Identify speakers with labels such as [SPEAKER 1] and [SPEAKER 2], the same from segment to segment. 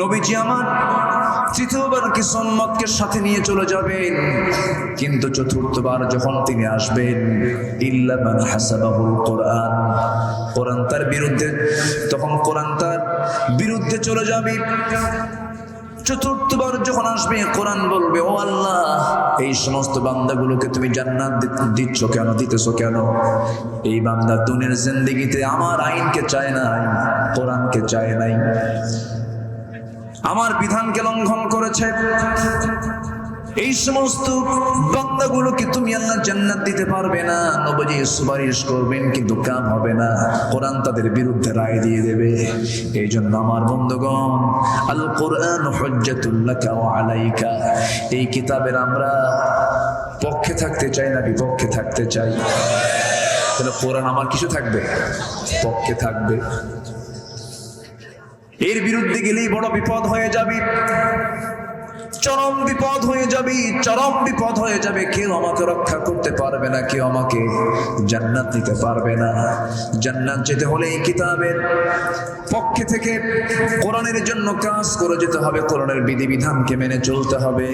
[SPEAKER 1] নবীজি আমার, তৃতীয়বার কি সম্মতকে সাথে নিয়ে চলে যাবেন। কিন্তু চতুর্থবার যখন তিনি আসবেন, ইল্লা মান হাসাবাহুল কোরআন কোরআন তার বিরুদ্ধে, তখন কোরআন তার বিরুদ্ধে চলে যাবে। চতুর্থবার যখন আসবে, কোরআন বলবে, ও আল্লাহ, এই সমস্ত বান্দাগুলোকে তুমি জান্নাত দিচ্ছ কেন, দিতেছো কেন? এই বান্দা দুনিয়ার জিন্দিগিতে আমার আইনকে চায় নাই, কোরআনকে চায় নাই। আমার বিধানকে লঙ্ঘন করেছে। এই সমস্ত বান্দাগুলোকে তুমি আল্লাহ জান্নাত দিতে পারবে না? নবজি সুপারিশ করবেন, কিন্তু কাম হবে না। কোরআন তাদের বিরুদ্ধে রায় দিয়ে দেবে। এই জন্য আমার বন্ধুগণ আল কোরআন হজ্জাতুল্লাকা আলাইকা। এই কিতাবের আমরা পক্ষে থাকতে চাই না, বিপক্ষে থাকতে চাই। তাহলে কোরআন আমার কিছু থাকবে? পক্ষে থাকবে। এর বিরুদ্ধে গেলেই বড় বিপদ হয়ে যাবে। চরম বিপদ হয়ে যাবে, চরম বিপদ হয়ে যাবে। কেউ আমাকে রক্ষা করতে পারবে না, কেউ আমাকে জান্নাত দিতে পারবে না। জান্নাত যেতে হলে এই কিতাবের পক্ষে থেকে কোরআনের জন্য কাজ করে যেতে হবে। কোরআনের বিধিবিধানকে মেনে চলতে হবে।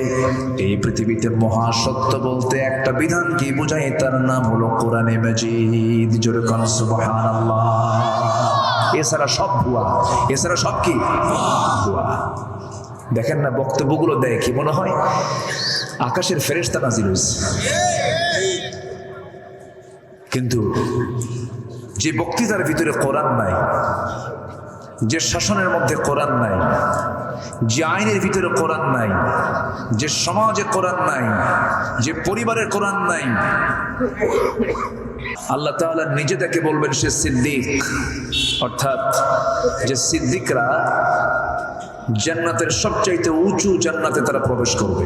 [SPEAKER 1] এই পৃথিবীতে মহাসত্য বলতে একটা বিধান কি বোঝায়, তার নাম হলো কোরআনে মাজিদ। জোরে কোন, সুবহানাল্লাহ। এছাড়া সব ভুয়া। এছাড়া সব কি? ভুয়া। দেখেন না, বক্তব্যগুলো দেয়, কি মনে হয়? আকাশের ফেরেস্তা হয়েছে। কিন্তু যে বক্তৃতার ভিতরে কোরআন নাই, যে শাসনের মধ্যে কোরআন নাই, যে আইনের ভিতরে কোরআন নাই, যে সমাজে কোরআন নাই, যে পরিবারের কোরআন নাই, আল্লাহ তাআলা নিজে তাকে বলবেন সে সিদ্দিক। অর্থাৎ যে সিদ্দিকরা জান্নাতের সবচাইতে উঁচু জান্নাতে তারা প্রবেশ করবে।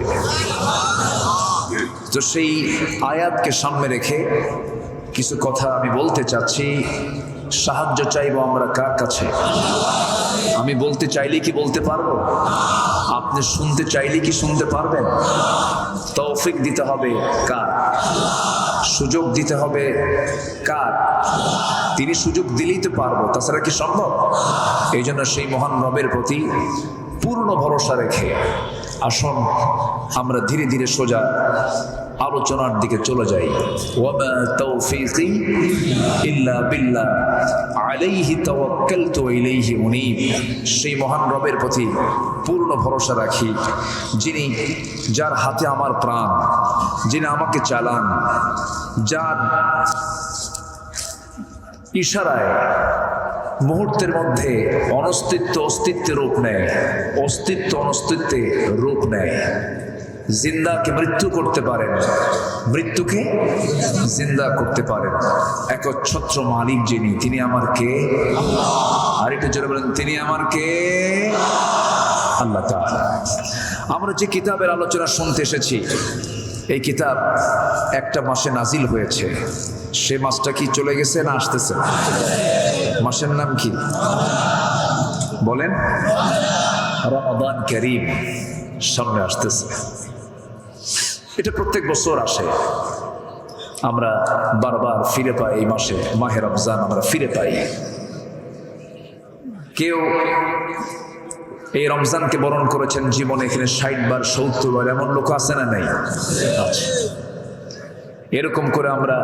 [SPEAKER 1] তো সেই আয়াতকে সামনে রেখে কিছু কথা আমি বলতে চাচ্ছি। সাহায্য চাইব আমরা কার কাছে? আমি বলতে চাইলে কি বলতে পারব? আপনি শুনতে চাইলে কি শুনতে পারবেন? তৌফিক দিতে হবে কার? সুযোগ দিতে হবে কার? তিনি সুযোগ দিলেই তো পারব। তাছাড়া কি সম্ভব? এই জন্য সেই মহান রবের প্রতি পূর্ণ ভরসা রেখে আসুন। আমরা ধীরে ধীরে সোজা আলোচনার দিকে চলে যাই। ইল্লা সেই মহান রবের প্রতি পূর্ণ ভরসা রাখি, যিনি যার হাতে আমার প্রাণ, যিনি আমাকে চালান, যার ইশারায় মুহূর্তের মধ্যে অনস্তিত্ব অস্তিত্বে রূপ নেয়, অস্তিত্ব অনস্তিত্বে রূপ নেয়। জিন্দাকে মৃত্যু করতে পারেন। মৃত্যুকে জিন্দা করতে পারেন। একচ্ছত্র মালিক যিনি, তিনি আমার কে? আর একটু জোরে বলেন, তিনি আমার কে? আল্লাহ আমরা যে কিতাবের আলোচনা শুনতে এসেছি, এই কিতাব একটা মাসে নাজিল হয়েছে। সে মাসটা কি চলে গেছে না আসতেছে? মাসের নাম কি? বলেন। রমাদান করিম সামনে আসতেছে। এটা প্রত্যেক বছর আসে। আমরা বারবার ফিরে পাই এই মাসে, মাহে রমজান আমরা ফিরে পাই। কেউ এই রমজানকে বরণ করেছেন জীবনে এখানে ষাট বার, সত্তর বার, এমন লোক আছে না নাই? এরকম করে আমরা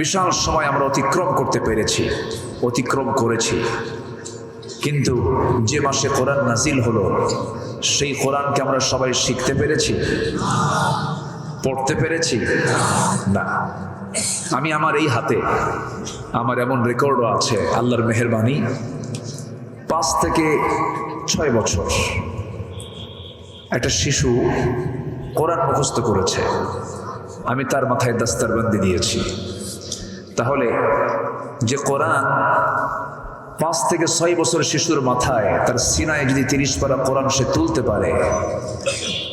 [SPEAKER 1] বিশাল সময় আমরা অতিক্রম করতে পেরেছি, অতিক্রম করেছি। কিন্তু যে মাসে কোরআন নাজিল হলো সেই কোরআনকে আমরা সবাই শিখতে পেরেছি? পড়তে পেরেছি? না। আমি আমার এই হাতে আমার এমন রেকর্ডও আছে, আল্লাহর মেহরবানি, পাঁচ থেকে ছয় বছর। একটা শিশু কোরআন মুখস্থ করেছে। আমি তার মাথায় দাস্তারবন্দি দিয়েছি। তাহলে যে কোরআন পাঁচ থেকে ছয় বছরের শিশুর মাথায়, তার সিনায় যদি তিরিশ পারা কোরআন সে তুলতে পারে,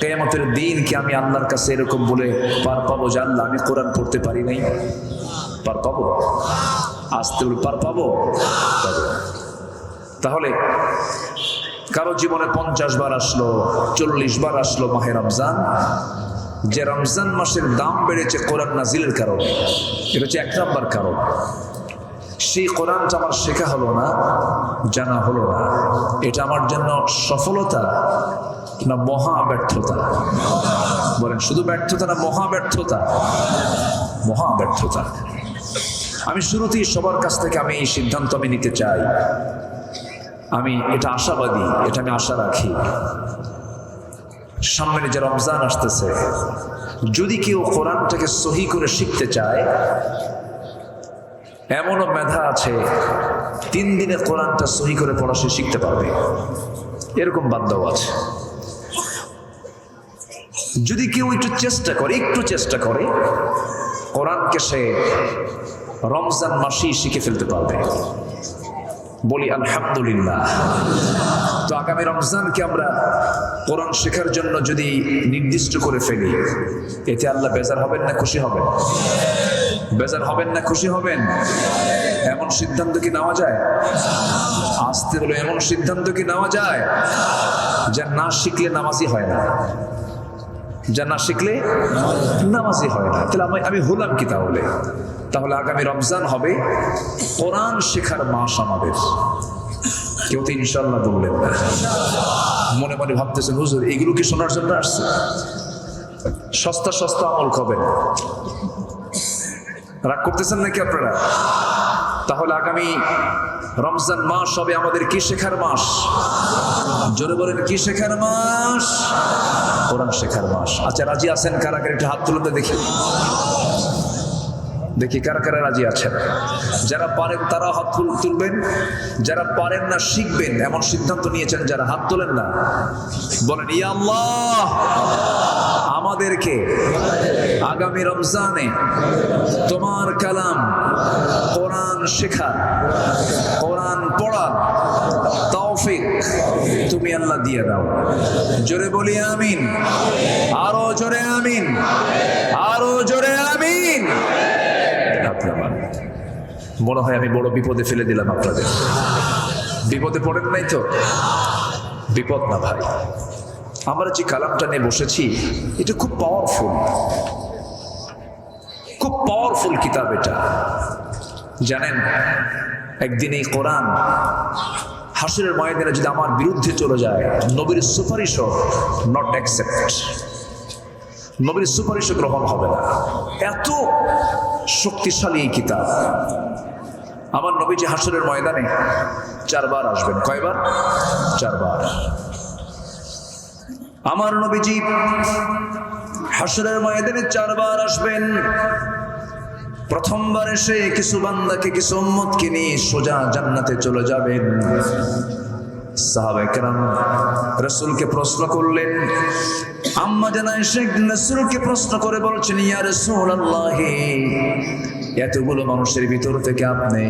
[SPEAKER 1] কেয়ামতের দিন কি আমি আল্লাহর কাছে এরকম বলে পার পাবো যে আল্লাহ, আমি কোরআন পড়তে পারি নাই? পার পাবো? আসতে পার পাবো। তাহলে কারও জীবনে পঞ্চাশ বার আসলো, চল্লিশ বার আসলো মাহে রমজান, যে রমজান মাসের দাম বেড়েছে কোরআন নাজিলের কারণে, এটা হচ্ছে এক নাম্বার কারণ। সেই কোরআনটা আমার শেখা হলো না, জানা হলো না। এটা আমার জন্য সফলতা না মহা ব্যর্থতা? বলেন, শুধু ব্যর্থতা না মহা ব্যর্থতা? মহা ব্যর্থতা। আমি শুরুতেই সবার কাছ থেকে আমি এই সিদ্ধান্ত আমি নিতে চাই। আমি এটা আশাবাদী, এটা আমি আশা রাখি। সামনে যে রমজান আসতেছে, যদি কেউ কোরআনটাকে সহি করে শিখতে চায় এমনও মেধা আছে, তিন দিনে কোরআনটা সহি করে পড়া সে শিখতে পারবে। এরকম বান্ধাও আছে। যদি কেউ একটু চেষ্টা করে, একটু চেষ্টা করে, কোরআনকে সে রমজান মাসেই শিখে ফেলতে পারবে। বলি, আলহামদুলিল্লাহ। তো আগামী রমজানকে আমরা কোরআন শেখার জন্য যদি নির্দিষ্ট করে ফেলি, এতে আল্লাহ বেজার হবেন না খুশি হবেন? বেজার হবেন না, খুশি হবেন? এমন সিদ্ধান্ত কি নেওয়া যায়? আসতে হলো এমন সিদ্ধান্ত কি নেওয়া যায় যা না শিখলে নামাজি হয় না? যা না শিখলে নামাজি হয় না। তাহলে আমি আমি হলাম কি তাহলে? তাহলে আগামী রমজান হবে, কোরআন শেখার মাস আমাদের। কেউ তো ইনশাল্লাহ বললেন না। মনে মনে ভাবতেছেন, হুজুর, এগুলো কি শোনার জন্য আসছে? সস্তা সস্তা আমল খাবেন রাগ করতেছেন নাকি আপনারা? তাহলে আগামী রমজান মাস হবে আমাদের কি শেখার মাস? জোরে বলেন, কি শেখার মাস? কোরআন শেখার মাস। আচ্ছা রাজি আছেন কারা? একটু হাত তুলতে দেখি। দেখি কারা কারা রাজি আছেন। যারা পারেন তারা হাত তুল- তুলবেন। যারা পারেন না, শিখবেন। এমন সিদ্ধান্ত নিয়েছেন যারা হাত তোলেন না। বলেন, ইয়া আল্লাহ! আমাদেরকে আগামী রমজানে তোমার কালাম কোরআন শেখা, কোরআন পড়া, তৌফিক তুমি আল্লাহ দিয়ে দাও। জোরে বলি আমিন। আরও জোরে আমিন। আরও জোরে আমিন। মনে হয়, আমি বড় বিপদে ফেলে দিলাম আপনাদের। বিপদে পড়েন নাই তো? বিপদ না ভাই। আমরা যে কালামটা নিয়ে বসেছি, এটা খুব পাওয়ারফুল খুব পাওয়ারফুল কিতাব এটা। জানেন, একদিন এই কোরআন হাসিরের ময়দানে যদি আমার বিরুদ্ধে চলে যায়, নবীর সুপারিশও নট অ্যাকসেপ্ট নবীর সুপারিশও গ্রহণ হবে না। এত শক্তিশালী এই কিতাব। আমার নবীজি হাসরের ময়দানে চারবার আসবেন। কয়বার? চারবার। আমার নবীজি হাসরের ময়দানে চারবার আসবেন। প্রথমবার এসে কিছু বান্দাকে, কিছু উম্মতকে নিয়ে সোজা জান্নাতে চলে যাবেন। প্রশ্ন করলেন, আম্মা রসুলকে প্রশ্ন করে ইয়া এতগুলো মানুষের ভিতর থেকে আপনি,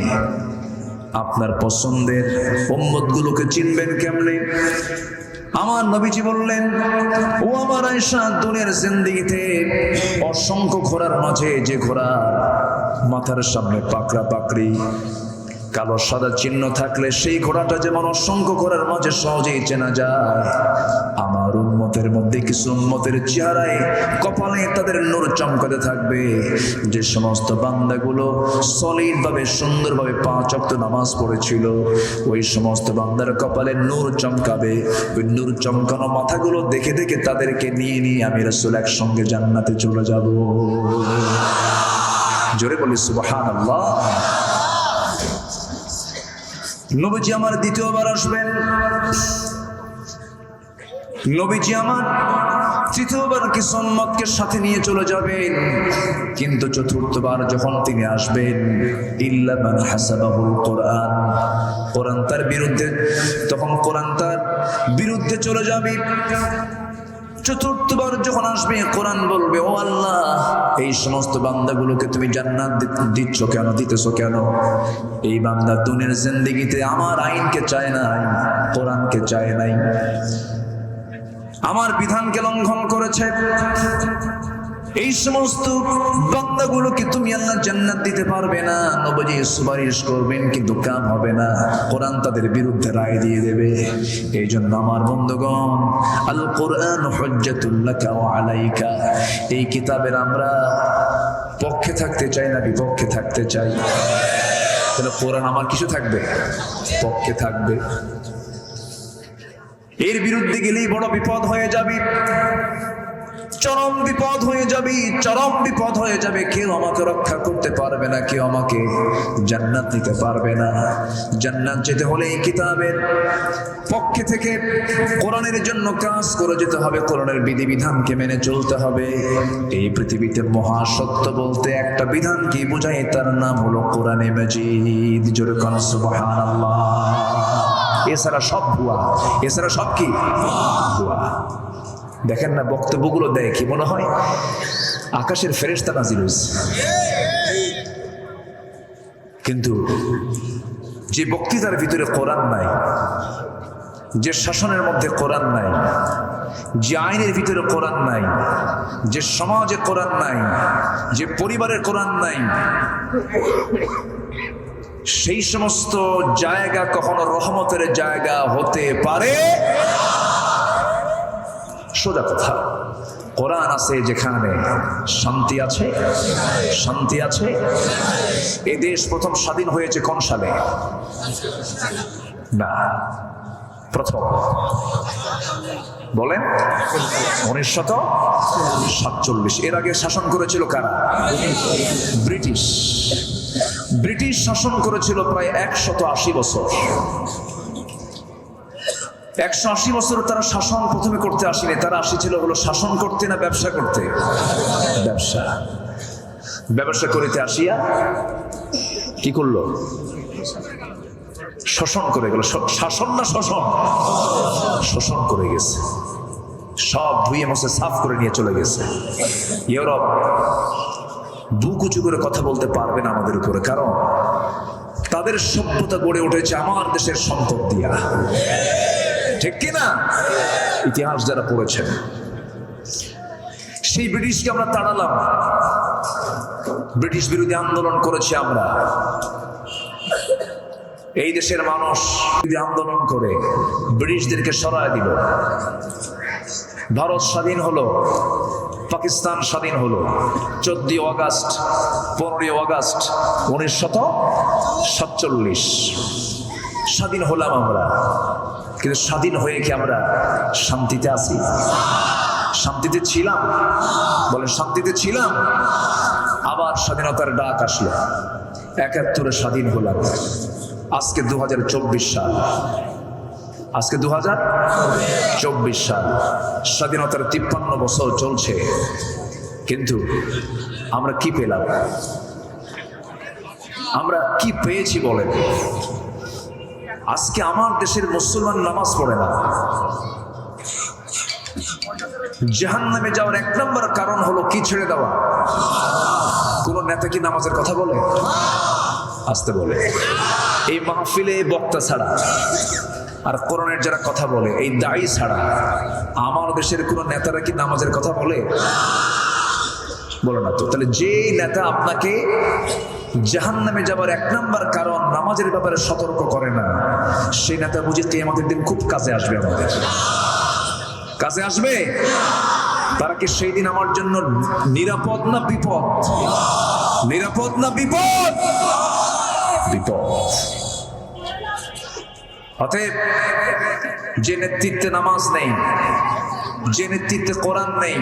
[SPEAKER 1] আপনার পছন্দের গুলোকে চিনবেন কেমনে? আমার নবীজি বললেন, ও আমার আয়সা দুনিয়ার জিন্দিগিতে অসংখ্য ঘোড়ার মাঝে যে ঘোড়া মাথার সামনে পাকড়া পাকড়ি কালো সাদা চিহ্ন থাকলে সেই ঘোড়াটা যেমন অসংখ্য ঘোড়ার মাঝে সহজেই চেনা যায়। আমার উন্মতের মধ্যে কিছু উন্মতের চেহারায়, কপালে তাদের নূর চমকাতে থাকবে। যে সমস্ত বান্দাগুলো সলিড ভাবে সুন্দরভাবে পাঁচ অক্ত নামাজ পড়েছিল, ওই সমস্ত বান্দার কপালে নূর চমকাবে। ওই নূর চমকানো মাথাগুলো দেখে দেখে তাদেরকে নিয়ে নিয়ে আমি রসুল একসঙ্গে জান্নাতে চলে যাব। জোরে বলি সুবাহান আল্লাহ নবীজি আমার দ্বিতীয়বার আসবেন। নবীজি আমার তৃতীয়বার কি সম্মতকে সাথে নিয়ে চলে যাবেন? কিন্তু চতুর্থবার যখন তিনি আসবেন, ইল্লা মান হাসাবাহুল কোরআন কোরআন তার বিরুদ্ধে, তখন কোরআন তার বিরুদ্ধে চলে যাবে। চতুর্থবার যখন আসবে, কোরআন বলবে, ও আল্লাহ, এই সমস্ত বান্দাগুলোকে তুমি জান্নাত দিচ্ছ কেন, দিতেছ কেন? এই বান্দা দুনের জিন্দিগিতে আমার আইনকে চায় না, কোরআনকে চায় নাই। আমার বিধানকে লঙ্ঘন করেছে। এই সমস্ত বান্দাগুলোকে তুমি আল্লাহ জান্নাত দিতে পারবে না? নবজি সুপারিশ করবেন, কিন্তু কাম হবে না। কোরআন তাদের বিরুদ্ধে রায় দিয়ে দেবে। এই জন্য আমার বন্ধুগণ আল কোরআন আলাইকা। এই কিতাবের আমরা পক্ষে থাকতে চাই না বিপক্ষে থাকতে চাই? তাহলে কোরআন আমার কিছু থাকবে? পক্ষে থাকবে। এর বিরুদ্ধে গেলেই বড় বিপদ হয়ে যাবে। চরম বিপদ হয়ে যাবে, চরম বিপদ হয়ে যাবে। কেউ আমাকে রক্ষা করতে পারবে না, কেউ আমাকে জান্নাত দিতে পারবে না। জান্নাত যেতে হলে এই কিতাবের পক্ষে থেকে কোরআনের জন্য কাজ করে যেতে হবে, কোরআনের বিধিবিধানকে মেনে চলতে হবে। এই পৃথিবীতে মহাসত্য বলতে একটা বিধান কি বোঝায় তার নাম হলো কোরআনে মাজিদ। জোরে এছাড়া সব ভুয়া। এছাড়া সব কি? ভুয়া। দেখেন না বক্তব্যগুলো দেয়, কি মনে হয়? আকাশের ফেরেস্তা নাজির হয়েছে। কিন্তু যে বক্তৃতার ভিতরে কোরআন নাই, যে শাসনের মধ্যে কোরআন নাই, যে আইনের ভিতরে কোরআন নাই, যে সমাজে কোরআন নাই, যে পরিবারের কোরআন নাই, সেই সমস্ত জায়গা কখনো রহমতের জায়গা হতে পারে? সোজা কথা। কোরআন আছে যেখানে শান্তি আছে? শান্তি আছে? এ দেশ প্রথম স্বাধীন হয়েছে কোন সালে? না, প্রথম। বলেন, উনিশশত সাতচল্লিশ। এর আগে শাসন করেছিল কারা? ব্রিটিশ। ব্রিটিশ শাসন করেছিল প্রায় একশত আশি বছর। একশো আশি বছর তারা শাসন প্রথমে করতে আসেনি। তারা আসিছিল হলো শাসন করতে না ব্যবসা করতে? ব্যবসা। ব্যবসা করিতে আসিয়া কি করল? শোষণ করে গেল। শাসন না শোষণ? শোষণ করে গেছে। সব ধুয়ে মুছে সাফ করে নিয়ে চলে গেছে। ইউরোপ, বুক উঁচু করে কথা বলতে পারবে না আমাদের উপরে। কারণ তাদের সভ্যতা গড়ে উঠেছে আমার দেশের সম্পদ দিয়া। ঠিক কিনা? ইতিহাস যারা পড়েছেন। সেই ব্রিটিশকে আমরা তাড়ালাম। ব্রিটিশ বিরোধী আন্দোলন করেছি আমরা। এই দেশের মানুষ বিরোধী আন্দোলন করে, ব্রিটিশদেরকে সরায় দিল। ভারত স্বাধীন হলো, পাকিস্তান স্বাধীন হলো। চোদ্দই অগাস্ট, পনেরোই অগাস্ট, উনিশশত সাতচল্লিশ। স্বাধীন হলাম আমরা। কিন্তু স্বাধীন হয়ে কি আমরা শান্তিতে আছি? শান্তিতে ছিলাম? বলে শান্তিতে ছিলাম। আবার স্বাধীনতার ডাক আসলো। একাত্তরে স্বাধীন হলাম। আজকে দু হাজার চব্বিশ সাল। আজকে দু সাল। স্বাধীনতার তিপ্পান্ন বছর চলছে। কিন্তু আমরা কি পেলাম? আমরা কি পেয়েছি বলেন? আজকে আমার দেশের মুসলমান নামাজ পড়ে না। জাহান নামে যাওয়ার এক নম্বর কারণ হলো কি ছেড়ে দেওয়া। কোন নেতা কি নামাজের কথা বলে? আসতে বলে। এই মাহফিলে বক্তা ছাড়া আর কোরআনের যারা কথা বলে, এই দায়ী ছাড়া আমার দেশের কোন নেতারা কি নামাজের কথা বলে? বলো না তো। তাহলে যে নেতা আপনাকে জাহান নামে যাবার এক নাম্বার কারণ নামাজের ব্যাপারে সতর্ক করে না। সেই নেতা বুঝে আমাদের দিন খুব কাজে আসবে আমাদের। কাজে আসবে? তারা কি সেই দিন আমার জন্য নিরাপদ না বিপদ? নিরাপদ না বিপদ? বিপদ। অতএব যে নেতৃত্বে নামাজ নেই, যে নেতৃত্বে কোরআন নেই,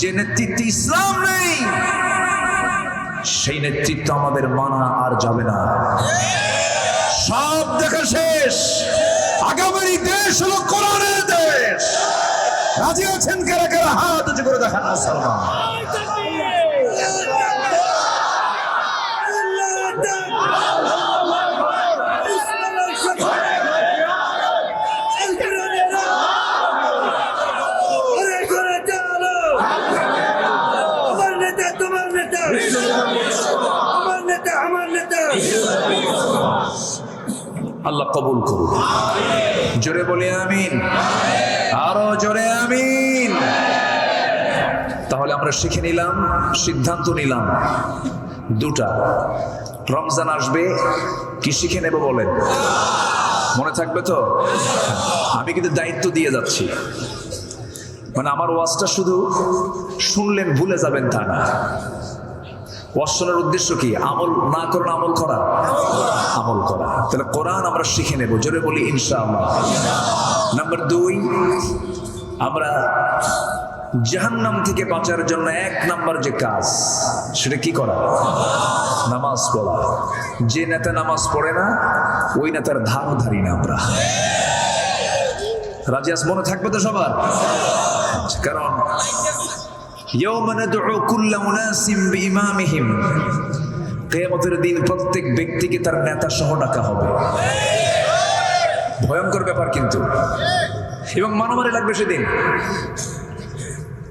[SPEAKER 1] যে নেতৃত্বে ইসলাম নেই সেই নেতৃত্ব আমাদের মানা আর যাবে না। সব দেখা শেষ। আগামী দেশ হলো কোরআনের দেশ। রাজি আছেন কারা কারা? হাত করে দেখান মুসলমান। আল্লাহ কবুল করুন জোরে বলে আমিন। আরও জোরে আমিন। তাহলে আমরা শিখে নিলাম, সিদ্ধান্ত নিলাম দুটা। রমজান আসবে, কি শিখে নেব বলেন? মনে থাকবে তো? আমি কিন্তু দায়িত্ব দিয়ে যাচ্ছি। মানে আমার ওয়াজটা শুধু শুনলেন ভুলে যাবেন তা না। ওয়াসনের উদ্দেশ্য কি? আমল না করুন আমল করা? আমল করা। তাহলে কোরআন আমরা শিখে নেব। জোরে বলি, ইনশাআল্লাহ। নাম্বার দুই, আমরা জাহান্নাম থেকে বাঁচার জন্য এক নাম্বার যে কাজ, সেটা কি করা? নামাজ পড়া। যে নেতা নামাজ পড়ে না, ওই নেতার ধারও ধারি না আমরা। রাজিয়াস মনে থাকবে তো সবার? কারণ কেয়ামতের দিন প্রত্যেক ব্যক্তিকে তার নেতা সহ ডাকা হবে। ভয়ঙ্কর ব্যাপার কিন্তু। এবং মানবারে লাগবে সেদিন।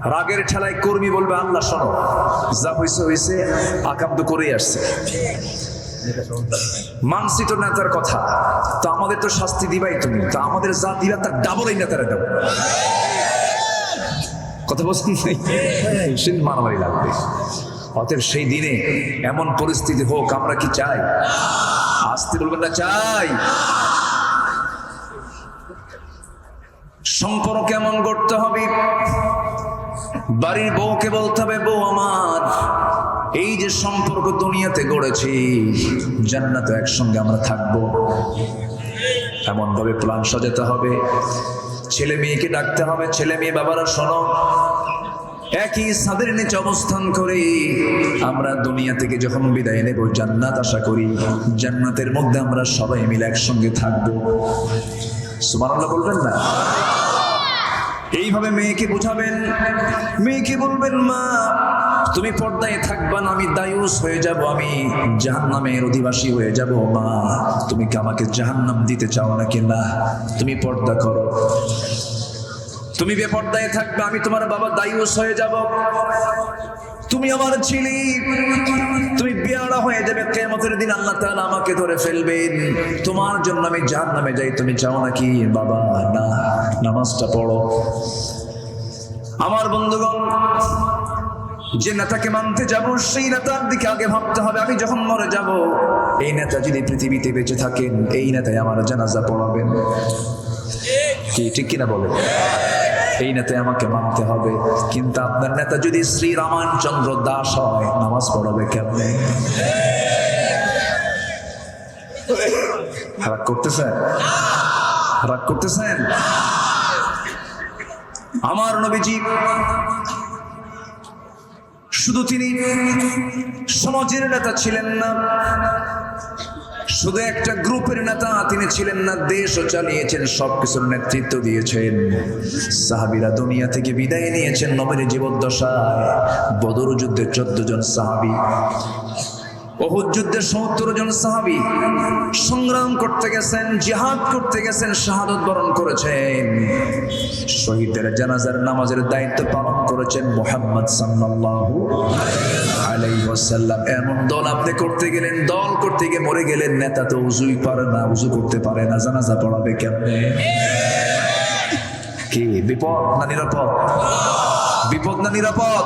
[SPEAKER 1] রাগের ঠেলায় কর্মী বলবে, আল্লাহ, শোনো, যা হয়েছে হয়েছে আকাম তো করেই আসছে। মানসি তো নেতার কথা, তো আমাদের তো শাস্তি দিবাই তুমি। তো আমাদের যা দিবা তার ডাবল এই নেতারা দেবো। কথা বলছেন সেদিন মারামারি লাগবে। অতএব সেই দিনে এমন পরিস্থিতি হোক আমরা কি চাই? আসতে বলবেন না চাই। সম্পর্ক কেমন করতে হবে। বাড়ির বউকে বলতে হবে বউ আমার এই যে সম্পর্ক দুনিয়াতে গড়েছি জান্নাতে একসঙ্গে আমরা থাকব। এমন ভাবে প্ল্যান সাজাতে হবে। ছেলে মেয়েকে ডাকতে হবে, ছেলে মেয়ে বাবারা শোনো। একই সাদের নিচে অবস্থান করে আমরা দুনিয়া থেকে যখন বিদায় নেব, জান্নাত আশা করি, জান্নাতের মধ্যে আমরা সবাই মিলে একসঙ্গে থাকব। সুমানাল্লাহ বলবেন না? এইভাবে মেয়েকে বুঝাবেন, মেয়েকে বলবেন, মা তুমি পর্দায় থাকবা না, আমি দায়ুস হয়ে যাব, আমি জাহান্নামের অধিবাসী হয়ে যাব। মা, তুমি কি আমাকে জাহান্নাম দিতে চাও নাকি না? তুমি পর্দা করো। তুমি বেপর্দায় থাকবে, আমি তোমার বাবা দায়ুস হয়ে যাব। তুমি আমার ছিলি, তুমি বিয়ারা হয়ে যাবে কেমতের দিন আল্লাহ তাআলা আমাকে ধরে ফেলবেন। তোমার জন্য আমি জাহান্নামে যাই, তুমি চাও নাকি? বাবা, না, নামাজটা পড়ো। আমার বন্ধুগণ যে নেতাকে মানতে যাব, সেই নেতার দিকে আগে ভাবতে হবে, আমি যখন মরে যাব। এই নেতা যদি পৃথিবীতে বেঁচে থাকেন, এই নেতাই আমার জানাজা পড়াবেন। কি, ঠিক কিনা বলে? এই নেতায় আমাকে মানতে হবে। কিন্তু আপনার নেতা যদি শ্রী রামানচন্দ্র দাস হয়, নামাজ পড়াবে কেমনে? রাগ করতেছেন? রাগ করতেছেন? আমার নবীজি শুধু তিনি সমাজের নেতা ছিলেন না, শুধু একটা গ্রুপের নেতা তিনি ছিলেন না দেশও চালিয়েছেন, সবকিছুর নেতৃত্ব দিয়েছেন। সাহাবিরা দুনিয়া থেকে বিদায় নিয়েছেন নবীর জীবদ্দশায়। বদর যুদ্ধে চোদ্দ জন সাহাবি অহুদ যুদ্ধে সত্তর জন সাহাবি। সংগ্রাম করতে গেছেন, জিহাদ করতে গেছেন, শাহাদত বরণ করেছেন। শহীদদের জানাজার নামাজের দায়িত্ব পালন করেছেন মোহাম্মদ সাল্লাল্লাহু এমন দল করতে গেলেন, দল করতে গিয়ে মরে গেলেন, নেতা তো উজুই পারে না, উজু করতে পারে না, জানাজা পড়াবে বিপদ বিপদ না নিরাপদ?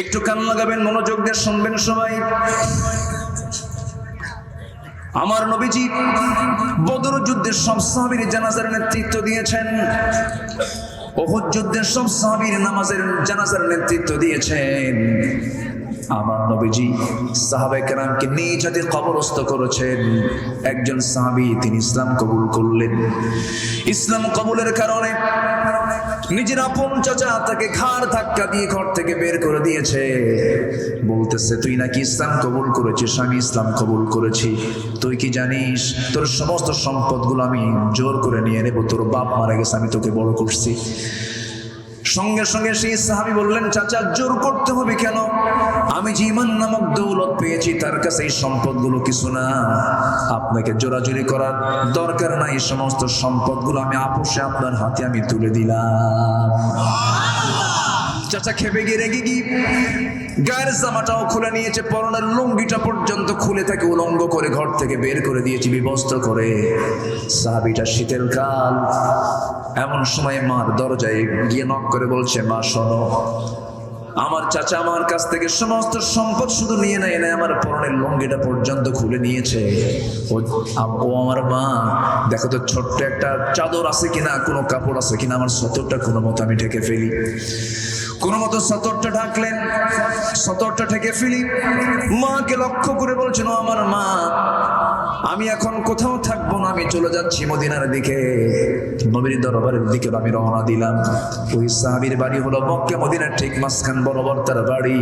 [SPEAKER 1] একটু কান লাগাবেন, মনোযোগ দিয়ে শুনবেন সবাই। আমার নবীজি বদর যুদ্ধের সব সাহাবীর জানাজার নেতৃত্ব দিয়েছেন। ওহুদ যুদ্ধের সব সাহাবীর নামাজের জানাজার নেতৃত্ব দিয়েছেন। আমার নবীজি সাহাবায়ে কেরামকে নিজ হাতে কবরস্থ করেছেন। একজন সাহাবী তিনি ইসলাম কবুল করলেন। ইসলাম কবুলের কারণে নিজের আপন চাচা তাকে ঘাড় ধাক্কা দিয়ে ঘর থেকে বের করে দিয়েছে। বলতেছে, তুই নাকি ইসলাম কবুল করেছিস? আমি ইসলাম কবুল করেছি। তুই কি জানিস? তোর সমস্ত সম্পদগুলো আমি জোর করে নিয়ে নেব। তোর বাপ মারা গেছে, আমি তোকে বড় করছি। সঙ্গে সঙ্গে সেই সাহাবি বললেন, চাচা, জোর করতে হবে কেন? আমি যে ইমান নামক দৌলত পেয়েছি, তার কাছে এই সম্পদগুলো কিছু না। আপনাকে জোরাজুরি করার দরকার নাই, এই সমস্ত সম্পদগুলো আমি আপোষে আপনার হাতে আমি তুলে দিলাম। চাচা খেপে গিয়ে রেগে গিয়ে গায়ের জামাটাও খুলে নিয়েছে, পরনের লুঙ্গিটা পর্যন্ত খুলে তাকে উলঙ্গ করে ঘর থেকে বের করে দিয়েছে বিবস্ত্র করে। সাহাবিটা শীতের কাল, এমন সময় মার দরজায় গিয়ে নক করে বলছে, মা, শোনো আমার চাচা আমার কাছ থেকে সমস্ত সম্পদ শুধু নিয়ে নেয় না আমার পরনের লঙ্গিটা পর্যন্ত খুলে নিয়েছে। ও আমার মা, দেখো তো ছোট্ট একটা চাদর আছে কিনা, কোনো কাপড় আছে কিনা, আমার সতরটা কোনো মতো আমি ঢেকে ফেলি। কোনো মতো সতরটা ঢাকলেন সতরটা ঠেকে ফেলি মাকে লক্ষ্য করে বলছেন আমার মা, আমি এখন কোথাও থাকব না, আমি চলে যাচ্ছি মদিনার দিকে। নবীর দরবারের দিকে আমি রওনা দিলাম। ওই সাহাবীর বাড়ি হলো মক্কা, মদিনার ঠিক মাঝখান বরাবর তার বাড়ি।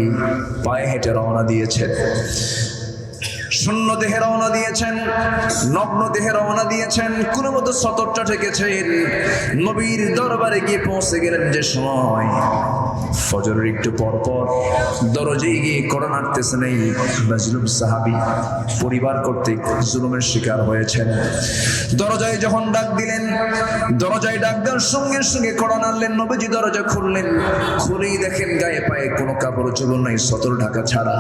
[SPEAKER 1] পায়ে হেঁটে রওনা দিয়েছে। শূন্য দেহে রওনা দিয়েছেন, নগ্ন দেহে রওনা দিয়েছেন কোন মতো সতরটা ঠেকেছেন। নবীর দরবারে গিয়ে পৌঁছে গেলেন যে সময়। ফজরের একটু পর পর দরজায় গিয়ে করোনা আটতেছেন এই মাজলুম সাহাবি। পরিবার কর্তৃক জুলুমের শিকার হয়েছেন। দরজায় যখন ডাক দিলেন, দরজায় ডাক দেওয়ার সঙ্গে সঙ্গে করোনা আনলেন নবীজি দরজা খুললেন। খুলেই দেখেন গায়ে পায়ে কোনো কাপড় চোপড় নাই, সতর ঢাকা ছাড়া।